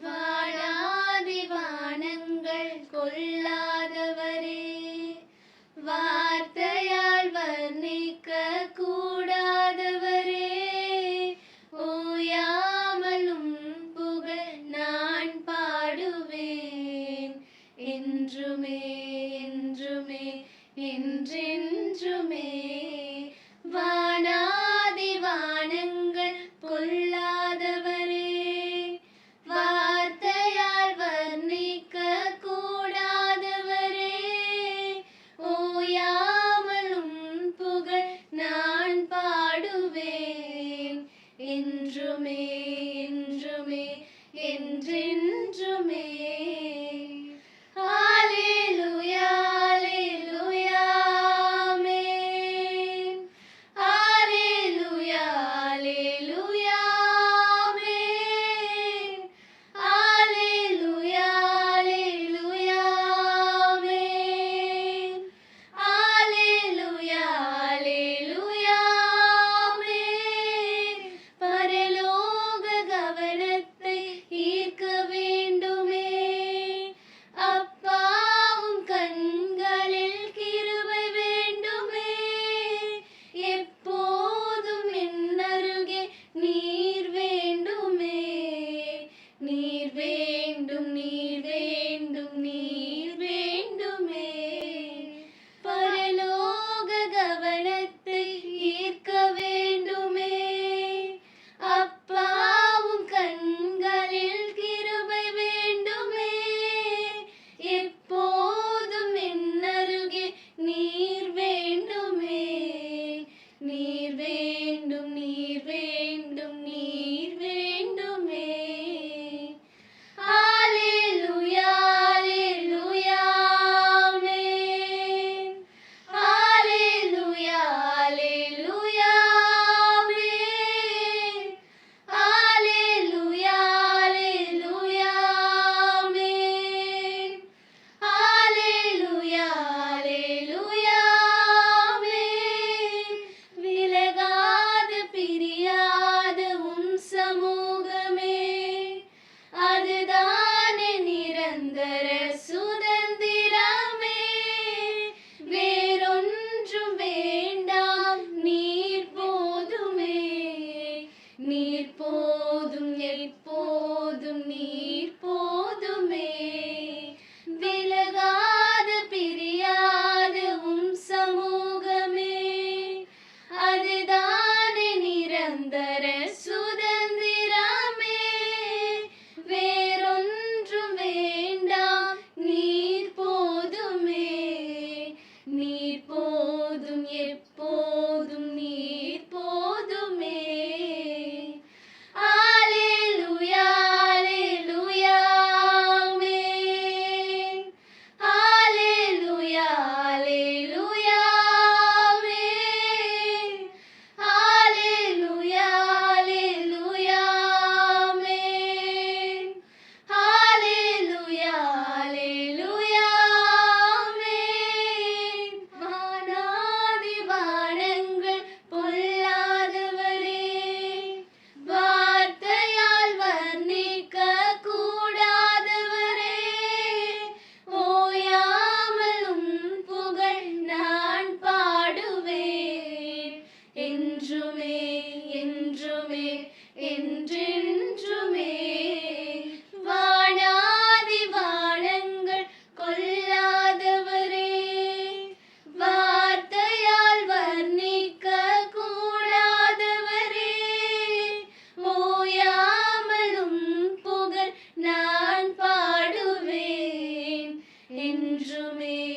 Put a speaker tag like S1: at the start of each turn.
S1: வாழாதி வானங்கள் கொல்லாதவரே வார்த்தையால் வர்ணிக்க கூடாதவரே ஓயாமலும் புகழ் நான் பாடுவேன். என்றுமே என்றுமே என்றென்று என்றென்றுமே injure me.